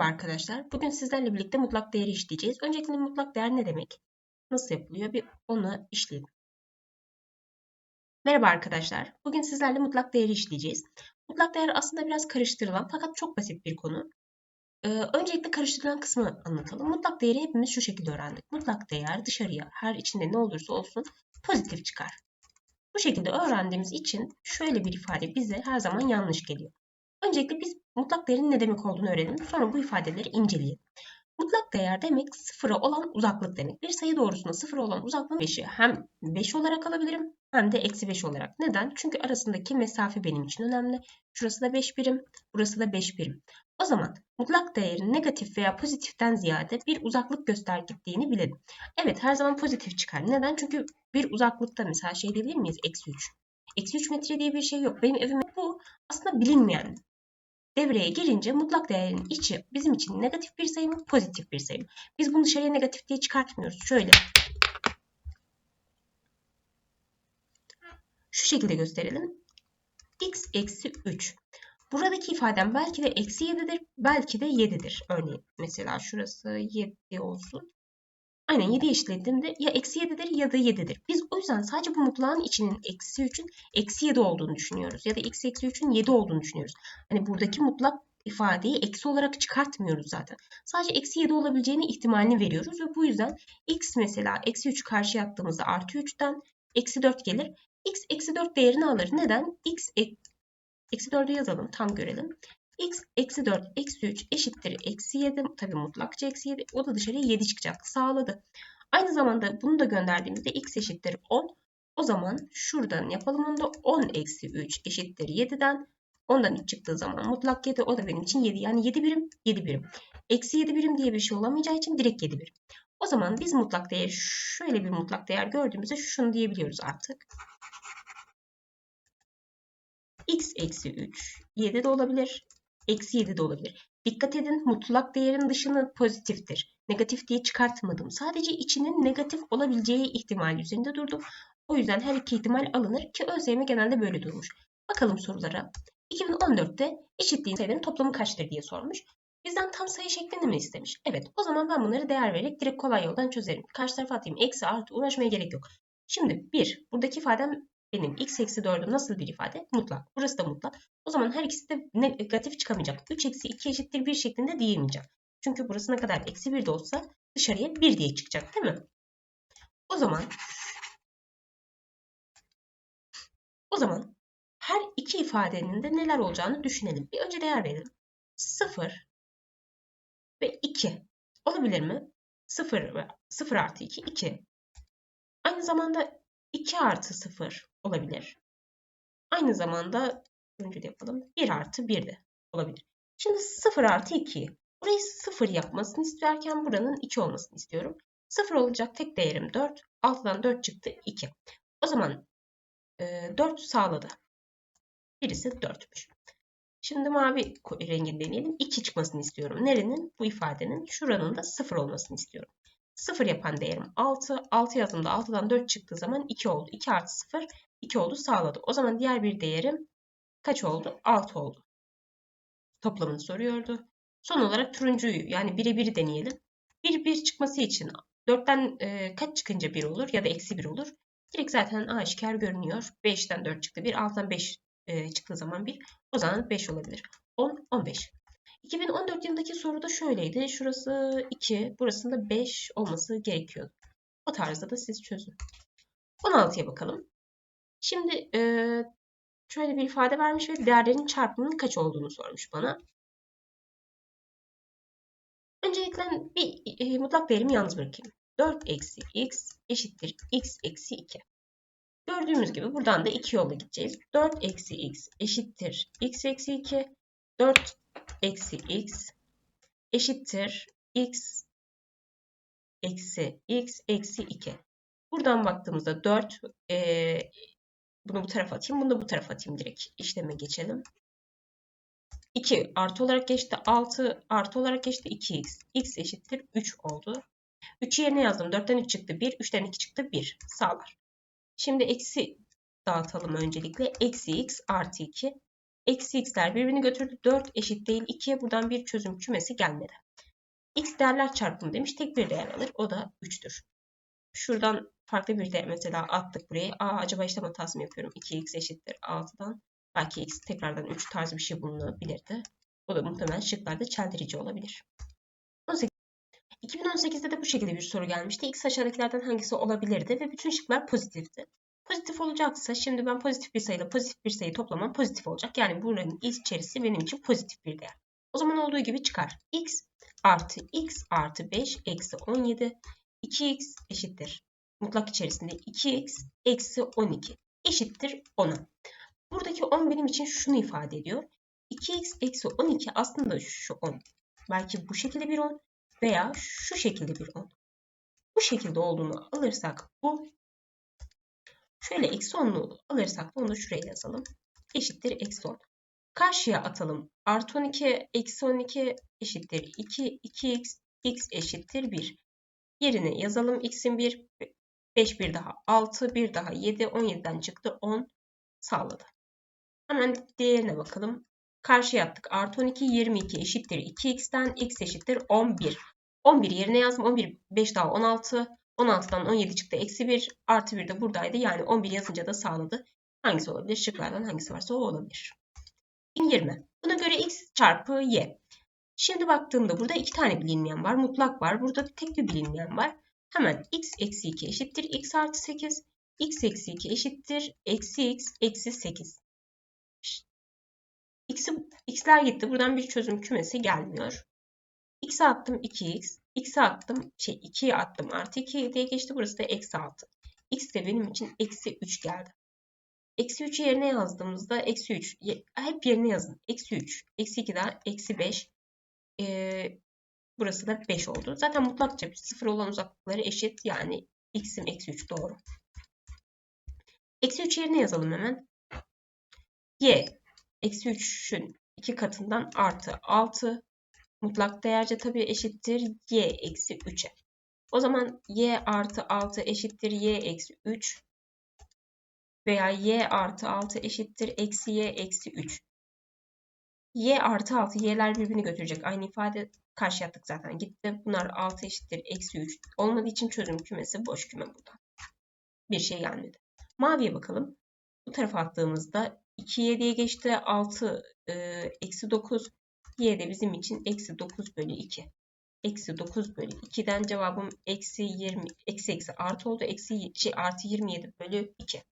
Merhaba arkadaşlar. Bugün sizlerle birlikte mutlak değeri işleyeceğiz. Öncelikle mutlak değer ne demek? Nasıl yapılıyor? Bir onu işleyelim. Merhaba arkadaşlar. Bugün sizlerle mutlak değeri işleyeceğiz. Mutlak değer aslında biraz karıştırılan fakat çok basit bir konu. Ee, öncelikle karıştırılan kısmı anlatalım. Mutlak değeri hepimiz şu şekilde öğrendik. Mutlak değer dışarıya her içinde ne olursa olsun pozitif çıkar. Bu şekilde öğrendiğimiz için şöyle bir ifade bize her zaman yanlış geliyor. Öncelikle biz mutlak değerin ne demek olduğunu öğrenelim. Sonra bu ifadeleri inceleyelim. Mutlak değer demek sıfıra olan uzaklık demek. Bir sayı doğrusunda sıfıra olan uzaklığın 5'i hem 5 olarak alabilirim hem de eksi 5 olarak. Neden? Çünkü arasındaki mesafe benim için önemli. Şurası da 5 birim, burası da 5 birim. O zaman mutlak değerin negatif veya pozitiften ziyade bir uzaklık göstergeliğini bilelim. Evet her zaman pozitif çıkar. Neden? Çünkü bir uzaklıkta mesela şey diyebilir miyiz? Eksi 3. Eksi 3 metre diye bir şey yok. Benim evim bu aslında bilinmeyen devreye girince mutlak değerin içi bizim için negatif bir sayı mı, pozitif bir sayı mı? Biz bunu dışarıya negatif diye çıkartmıyoruz. Şöyle. Şu şekilde gösterelim. x eksi 3. Buradaki ifadem belki de eksi 7'dir, belki de 7'dir. Örneğin mesela şurası 7 olsun. Aynen 7 eşitlediğimde ya eksi 7'dir ya da 7'dir. Biz yüzden sadece bu mutlağın içinin eksi 3'ün eksi 7 olduğunu düşünüyoruz. Ya da x eksi 3'ün 7 olduğunu düşünüyoruz. Hani buradaki mutlak ifadeyi eksi olarak çıkartmıyoruz zaten. Sadece eksi 7 olabileceğini ihtimalini veriyoruz ve bu yüzden x mesela eksi 3 karşıya attığımızda artı 3'ten eksi 4 gelir. x eksi 4 değerini alır. Neden? x eksi 4'ü yazalım tam görelim x eksi 4 eksi 3 eşittir eksi 7. Tabi mutlakça eksi 7. O da dışarıya 7 çıkacak. Sağladı. Aynı zamanda bunu da gönderdiğimizde x eşittir 10. O zaman şuradan yapalım onu da 10 eksi 3 eşittir 7'den. Ondan 3 çıktığı zaman mutlak 7 o da benim için 7. Yani 7 birim 7 birim. Eksi 7 birim diye bir şey olamayacağı için direkt 7 birim. O zaman biz mutlak değer şöyle bir mutlak değer gördüğümüzde şunu diyebiliyoruz artık. x eksi 3 7 de olabilir eksi 7 de olabilir. Dikkat edin mutlak değerin dışını pozitiftir. Negatif diye çıkartmadım. Sadece içinin negatif olabileceği ihtimal üzerinde durdum. O yüzden her iki ihtimal alınır ki ÖSYM genelde böyle durmuş. Bakalım sorulara. 2014'te eşitliğin sayıların toplamı kaçtır diye sormuş. Bizden tam sayı şeklinde mi istemiş? Evet. O zaman ben bunları değer vererek direkt kolay yoldan çözerim. Karşı tarafa atayım. Eksi artı uğraşmaya gerek yok. Şimdi 1. Buradaki ifadem benim x eksi 4'ü nasıl bir ifade? Mutlak. Burası da mutlak. O zaman her ikisi de negatif çıkamayacak. 3 eksi 2 eşittir 1 şeklinde diyemeyeceğim. Çünkü burası ne kadar eksi 1 de olsa dışarıya 1 diye çıkacak değil mi? O zaman o zaman her iki ifadenin de neler olacağını düşünelim. Bir önce değer verelim. 0 ve 2 olabilir mi? 0 ve 0 artı 2 2. Aynı zamanda 2 artı 0 olabilir. Aynı zamanda önce de yapalım. 1 artı 1 de olabilir. Şimdi 0 artı 2. Burayı 0 yapmasını isterken buranın 2 olmasını istiyorum. 0 olacak tek değerim 4. 6'dan 4 çıktı 2. O zaman e, 4 sağladı. Birisi 4'müş. Şimdi mavi rengini deneyelim. 2 çıkmasını istiyorum. Nerenin? Bu ifadenin. Şuranın da 0 olmasını istiyorum. 0 yapan değerim 6. 6 yazdığımda 6'dan 4 çıktığı zaman 2 oldu. 2 artı 0 2 oldu sağladı. O zaman diğer bir değerim kaç oldu? 6 oldu. Toplamını soruyordu. Son olarak turuncuyu yani 1'e 1'i deneyelim. 1 1 çıkması için 4'ten e, kaç çıkınca 1 olur ya da eksi 1 olur. Direkt zaten aşikar görünüyor. 5'ten 4 çıktı 1. 6'dan 5 e, çıktığı zaman 1. O zaman 5 olabilir. 10, 15. 2014 yılındaki soruda şöyleydi. Şurası 2, burasında 5 olması gerekiyordu. O tarzda da siz çözün. 16'ya bakalım. Şimdi e, şöyle bir ifade vermiş ve değerlerin çarpımının kaç olduğunu sormuş bana. Öncelikle bir e, mutlak değerimi yalnız bırakayım. 4 eksi x eşittir x eksi 2. Gördüğümüz gibi buradan da iki yolla gideceğiz. 4 eksi x eşittir x eksi 2. 4 eksi x eşittir x eksi x eksi 2. Buradan baktığımızda 4 e, bunu bu tarafa atayım. Bunu da bu tarafa atayım direkt. işleme geçelim. 2 artı olarak geçti. 6 artı olarak geçti. 2x. x eşittir 3 oldu. 3'ü yerine yazdım. 4'ten 3 çıktı 1. 3'ten 2 çıktı 1. Sağlar. Şimdi eksi dağıtalım öncelikle. Eksi x artı 2 Eksi x'ler birbirini götürdü. 4 eşit değil 2'ye buradan bir çözüm kümesi gelmedi. X değerler çarpımı demiş. Tek bir değer alır. O da 3'tür. Şuradan farklı bir değer mesela attık buraya. Aa acaba işlem hatası mı yapıyorum? 2x eşittir 6'dan. Belki x tekrardan 3 tarzı bir şey bulunabilirdi. O da muhtemelen şıklarda çeldirici olabilir. 18. 2018'de de bu şekilde bir soru gelmişti. X aşağıdakilerden hangisi olabilirdi ve bütün şıklar pozitifti. Pozitif olacaksa şimdi ben pozitif bir sayıyla pozitif bir sayı toplamam pozitif olacak. Yani buranın içerisi benim için pozitif bir değer. O zaman olduğu gibi çıkar. X artı X artı 5 eksi 17 2x eşittir. Mutlak içerisinde 2x eksi 12 eşittir 10'a. Buradaki 10 benim için şunu ifade ediyor. 2x eksi 12 aslında şu 10. Belki bu şekilde bir 10 veya şu şekilde bir 10. Bu şekilde olduğunu alırsak bu şöyle eksi 10'lu alırsak da onu şuraya yazalım. Eşittir eksi 10. Karşıya atalım. Artı 12 eksi 12 eşittir 2. 2x x eşittir 1. Yerine yazalım x'in 1. 5 bir daha 6 bir daha 7 17'den çıktı 10 sağladı. Hemen diğerine bakalım. Karşıya attık. Artı 12 22 eşittir 2x'ten x eşittir 11. 11 yerine yazdım. 11 5 daha 16. 16'dan 17 çıktı. Eksi 1 artı 1 de buradaydı. Yani 11 yazınca da sağladı. Hangisi olabilir? Şıklardan hangisi varsa o olabilir. 20. Buna göre x çarpı y. Şimdi baktığımda burada iki tane bilinmeyen var. Mutlak var. Burada tek bir bilinmeyen var. Hemen x eksi 2 eşittir x artı 8. x eksi 2 eşittir eksi x eksi 8. X'i, x'ler gitti. Buradan bir çözüm kümesi gelmiyor. X'e attım 2x. X'e attım şey 2'ye attım artı 2 diye geçti. Burası da eksi 6. X de benim için eksi 3 geldi. Eksi 3'ü yerine yazdığımızda eksi 3. Hep yerine yazın. Eksi 3. Eksi 2 daha eksi 5. Ee, burası da 5 oldu. Zaten mutlakça 0 olan uzaklıkları eşit. Yani x'im eksi 3 doğru. Eksi 3 yerine yazalım hemen. y eksi 3'ün 2 katından artı 6 mutlak değerce tabii eşittir y eksi 3'e. O zaman y artı 6 eşittir y eksi 3 veya y artı 6 eşittir eksi y eksi 3. y artı 6 y'ler birbirini götürecek. Aynı ifade karşı yaptık zaten gitti. Bunlar 6 eşittir eksi 3 olmadığı için çözüm kümesi boş küme burada. Bir şey gelmedi. Maviye bakalım. Bu tarafa attığımızda 2y diye geçti. 6 e, eksi 9. y de bizim için eksi 9 bölü 2. Eksi 9 bölü 2'den cevabım eksi 20 eksi eksi artı oldu. Eksi şey, artı 27 bölü 2.